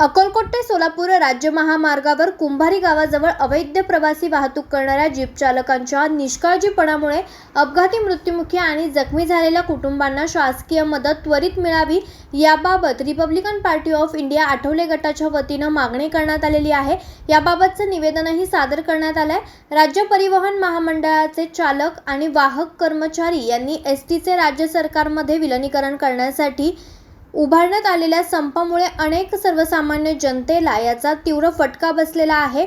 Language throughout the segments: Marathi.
अकोलकोट ते सोलापूर राज्य महामार्गावर कुंभारी गावाजवळ अवैध प्रवासी वाहतूक करणाऱ्या जीप चालकांच्या निष्काळजीपणामुळे अपघाती मृत्युमुखी आणि जखमी झालेल्या कुटुंबांना शासकीय मदत त्वरित मिळावी याबाबत Republican party of India Athawale गटाच्या वतीनं मागणी करण्यात आलेली आहे. याबाबतचं निवेदनही सादर करण्यात आलं आहे राज्य परिवहन महामंडळाचे चालक आणि वाहक कर्मचारी यांनी एस टीचे राज्य सरकारमध्ये विलनीकरण करण्यासाठी उभारण्यात आलेल्या संपामुळे अनेक सर्वसामान्य जनतेला याचा तीव्र फटका बसलेला आहे.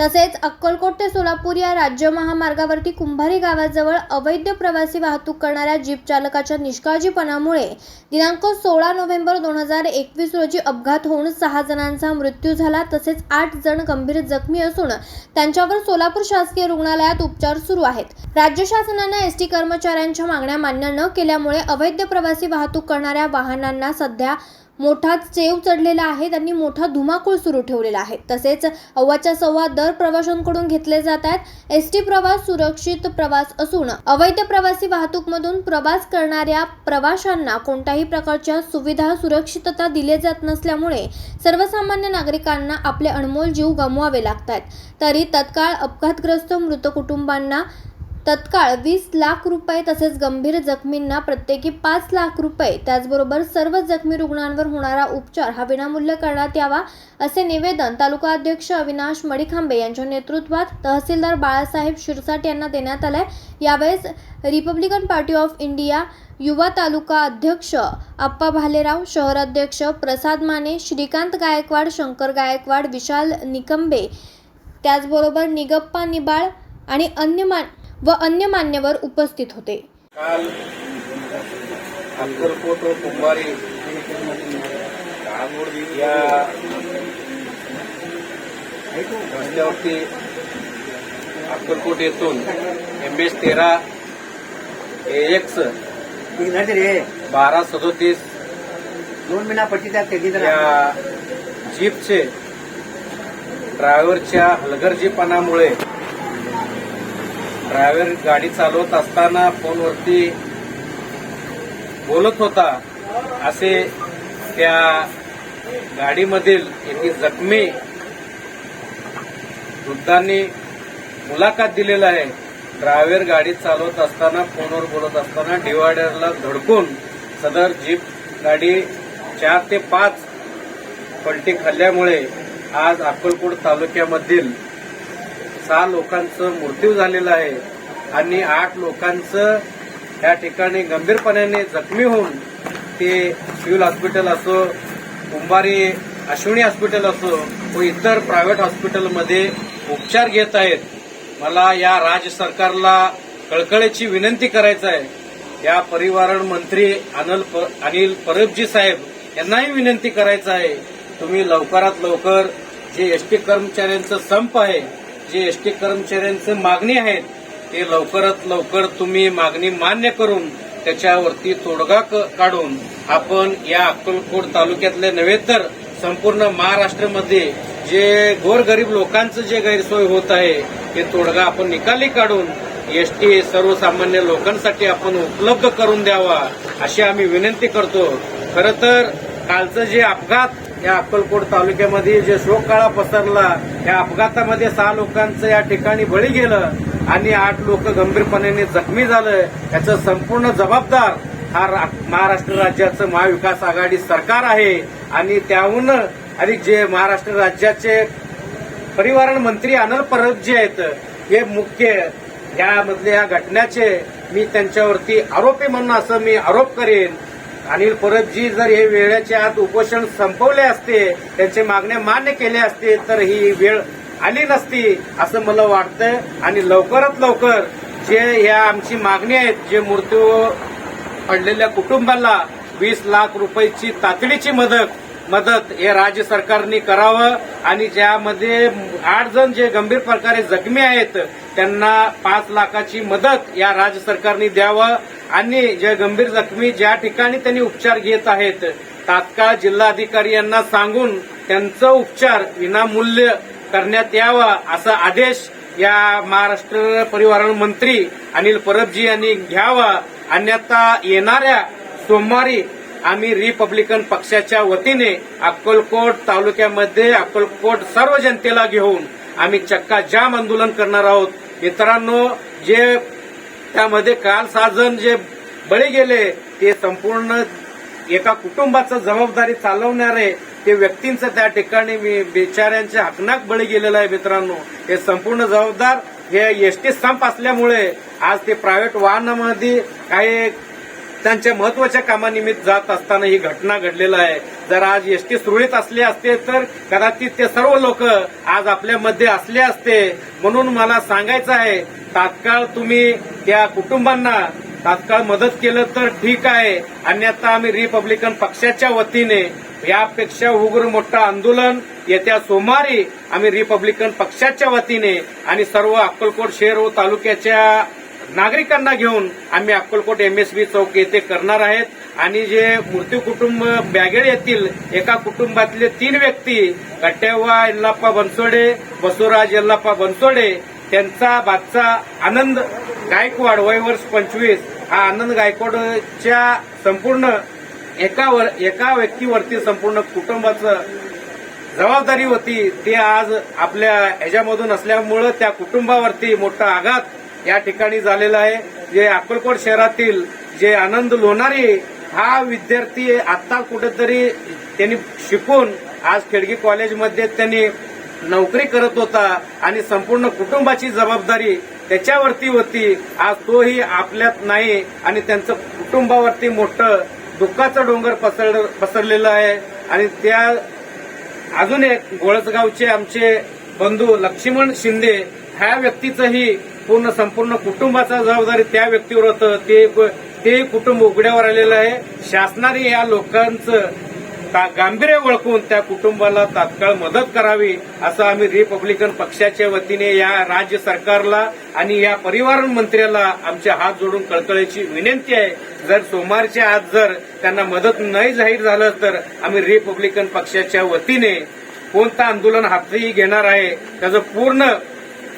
तसेच अक्कलकोट ते सोलापूर या राज्य महामार्गावरती कुंभारी गावाजवळ अवैध प्रवासी वाहतूक करणाऱ्या जीप चालकाच्या निष्काळजीपणामुळे दिनांक सोळा नोव्हेंबर दोन हजार एकवीस रोजी अपघात होऊन सहा जणांचा मृत्यू झाला. तसेच आठ जण गंभीर जखमी असून त्यांच्यावर सोलापूर शासकीय रुग्णालयात उपचार सुरू आहेत. राज्य शासनानं एस टी कर्मचाऱ्यांच्या मागण्या मान्य न केल्यामुळे अवैध प्रवासी वाहतूक करणाऱ्या वाहनांना सध्या मोठा चेव चढलेला आहे. त्यांनी मोठा धुमाकूळ सुरू ठेवलेला आहे. तसेच अव्वाच्या सव्वा दर प्रवाशांकडून घेतले जात आहेत. एस टी प्रवास सुरक्षित प्रवास असून अवैध प्रवासी वाहतूकमधून प्रवास करणाऱ्या प्रवाशांना कोणत्याही प्रकारच्या सुविधा सुरक्षितता दिले जात नसल्यामुळे सर्वसामान्य नागरिकांना आपले अनमोल जीव गमवावे लागतात तरी तत्काळ अपघातग्रस्त मृत कुटुंबांना तत्काळ वीस लाख रुपये तसेच गंभीर जखमींना प्रत्येकी पाच लाख रुपये त्याचबरोबर सर्व जखमी रुग्णांवर होणारा उपचार हा विनामूल्य करण्यात यावा असे निवेदन तालुका अध्यक्ष अविनाश मडिखांबे यांच्या नेतृत्वात तहसीलदार बाळासाहेब शिरसाट यांना देण्यात आलंय. यावेळेस रिपब्लिकन पार्टी ऑफ इंडिया युवा तालुका अध्यक्ष आप्पा भालेराव शहराध्यक्ष प्रसाद माने श्रीकांत गायकवाड शंकर गायकवाड विशाल निकंबे त्याचबरोबर निगप्पा निबाळ आणि अन्य मान व अन्य मान्यवर उपस्थित होते. काल अक्कलकोट व कुंभारी या रस्त्यावरती अक्कलकोट येथून एम एस तेरा एक्स नाही रे बारा सदोतीस दोन महिना पडची त्या जीपचे ड्रायव्हरच्या हलगर्जीपणामुळे ड्रायव्हर गाडी चालवत असताना फोनवरती बोलत होता असे त्या गाडीमधील एकी जखमी वृद्धांनी मुलाखत दिलेला आहे. ड्रायव्हर गाडी चालवत असताना फोनवर बोलत असताना डिवायडरला धडकून सदर जीप गाडी चार ते पाच पलटी खाल्ल्यामुळे आज अक्कलकोट तालुक्यामधील सहा लोकांचं मृत्यू झालेला आहे आणि आठ लोकांचं या ठिकाणी गंभीरपणाने जखमी होऊन ते सिव्हिल हॉस्पिटल असो कुंभारी अश्विनी हॉस्पिटल असो व इतर प्रायव्हेट हॉस्पिटलमध्ये उपचार घेत आहेत. मला या राज्य सरकारला कळकळीची विनंती करायचं आहे. या परिवारण मंत्री अनिल पर अनिल परबजी साहेब यांनाही विनंती करायचं आहे. तुम्ही लवकरात लवकर जे एसटी कर्मचाऱ्यांचं संप आहे जे एसटी कर्मचाऱ्यांचे मागणी आहेत ते लवकरात लवकर तुम्ही मागणी मान्य करून त्याच्यावरती तोडगा क- काढून आपण या अक्कलकोट तालुक्यातले नव्हे तर संपूर्ण महाराष्ट्रामध्ये जे गोरगरीब लोकांचं जे गैरसोय होत आहे ते तोडगा आपण निकाली काढून एसटी सर्वसामान्य लोकांसाठी आपण उपलब्ध करून द्यावा अशी आम्ही विनंती करतो. खरं तर कालचं जे अपघात या अक्कलकोट तालुक्यामध्ये जे शोककाळा पसरला या अपघातामध्ये सहा लोकांचं या ठिकाणी बळी गेलं आणि आठ लोक गंभीरपणाने जखमी झालं. याचं संपूर्ण जबाबदार हा रा- महाराष्ट्र राज्याचं महाविकास आघाडी सरकार आहे. आणि त्याहून आणि जे महाराष्ट्र राज्याचे परिवहन मंत्री अनिल परब जे आहेत हे मुख्य यामधल्या या घटनेचे मी त्यांच्यावरती आरोपी म्हणून असं मी आरोप करेन. अनिल परबजी जर हे वेळेच्या आत उपोषण संपवले असते त्यांचे मागण्या मान्य केले असते तर ही वेळ आली नसती असं मला वाटतं आणि लवकरात लवकर जे ह्या आमची मागणी आहेत जे मृत्यू पडलेल्या कुटुंबाला वीस लाख रुपयाची तातडीची मदत मदत हे राज्य सरकारने करावं आणि ज्यामध्ये आठ जण जे गंभीर प्रकारे जखमी आहेत त्यांना पाच लाखाची मदत या राज्य सरकारने द्यावं आणि जे गंभीर जखमी ज्या ठिकाणी त्यांनी उपचार घेत आहेत तात्काळ जिल्हाधिकारी यांना सांगून त्यांचं उपचार विनामूल्य करण्यात यावा असा आदेश या महाराष्ट्र परिवहन मंत्री अनिल परबजी यांनी घ्यावा. अन्यथा येणाऱ्या सोमवारी आम्ही रिपब्लिकन पक्षाच्या वतीने अक्कलकोट तालुक्यामध्ये अक्कलकोट सर्व जनतेला घेऊन आम्ही चक्का जाम आंदोलन करणार आहोत. मित्रांनो जे त्यामध्ये काल सहा जण जे बळी गेले ते संपूर्ण एका कुटुंबाचं जबाबदारी चालवणारे ते व्यक्तींचं त्या ठिकाणी मी बिचाऱ्यांच्या हकनाक बळी गेलेलं आहे मित्रांनो. हे संपूर्ण जबाबदार हे एसटी संप असल्यामुळे आज ते प्रायव्हेट वाहनामध्ये काही त्यांच्या महत्त्वाच्या कामानिमित्त जात असताना ही घटना घडलेलं आहे. जर आज एसटी सुरळीत असले असते तर कदाचित ते सर्व लोक आज आपल्यामध्ये असले असते. म्हणून मला सांगायचं आहे तात्काळ तुम्ही त्या कुटुंबांना तात्काळ मदत केलं तर ठीक आहे. अन्यथा आम्ही रिपब्लिकन पक्षाच्या वतीने यापेक्षा उग्र मोठं आंदोलन येत्या सोमवारी आम्ही रिपब्लिकन पक्षाच्या वतीने आणि सर्व अक्कलकोट शहर व तालुक्याच्या नागरिकांना घेऊन आम्ही अक्कलकोट एमएसबी चौक येथे करणार आहेत. आणि जे मृत्यू कुटुंब बॅगेळ येथील एका कुटुंबातले तीन व्यक्ती कट्टेवा यल्लाप्पा बनसोडे बसवराज यल्लाप्पा बनसोडे त्यांचा बादचा आनंद गायकवाड वय वर्ष पंचवीस हा आनंद गायकवाडच्या संपूर्ण एका वर एका व्यक्तीवरती संपूर्ण कुटुंबाचं जबाबदारी होती. ते आज आपल्या ह्याच्यामधून असल्यामुळं त्या कुटुंबावरती मोठा आघात या ठिकाणी झालेलं आहे. जे अक्कलकोट शहरातील जे आनंद लोणारी हा विद्यार्थी आता कुठेतरी त्यांनी शिकून आज खेडगी कॉलेजमध्ये त्यांनी नोकरी करत होता आणि संपूर्ण कुटुंबाची जबाबदारी त्याच्यावरती होती. आज तोही आपल्यात नाही आणि त्यांचं कुटुंबावरती मोठं दुःखाचं डोंगर पसर पसरलेलं आहे. आणि त्या अजून एक गोळसगावचे आमचे बंधू लक्ष्मण शिंदे ह्या व्यक्तीचंही पूर्ण संपूर्ण कुटुंबाचा जबाबदारी त्या व्यक्तीवर होतं. ते ते कुटुंब उघड्यावर आलेलं आहे. शासनाने या लोकांचं गांभीर्य ओळखून त्या कुटुंबाला तात्काळ मदत करावी असं आम्ही रिपब्लिकन पक्षाच्या वतीने या राज्य सरकारला आणि या परिवार मंत्र्याला आमचे हात जोडून कळकळीची विनंती आहे. जर सोमवारच्या आज जर त्यांना मदत नाही जाहीर झालं तर आम्ही रिपब्लिकन पक्षाच्या वतीने कोणतं आंदोलन हाती घेणार आहे. त्याचं पूर्ण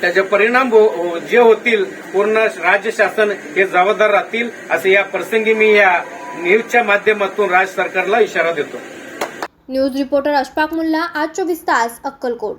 त्याचे परिणाम हो-, हो- जे होतील पूर्ण राज्य शासन हे जबाबदार राहतील असे या प्रसंगी मी या न्यूजच्या माध्यमातून राज्य सरकारला इशारा देतो. न्यूज रिपोर्टर अशफाक मुल्ला आज चोवीस तास अक्कलकोट.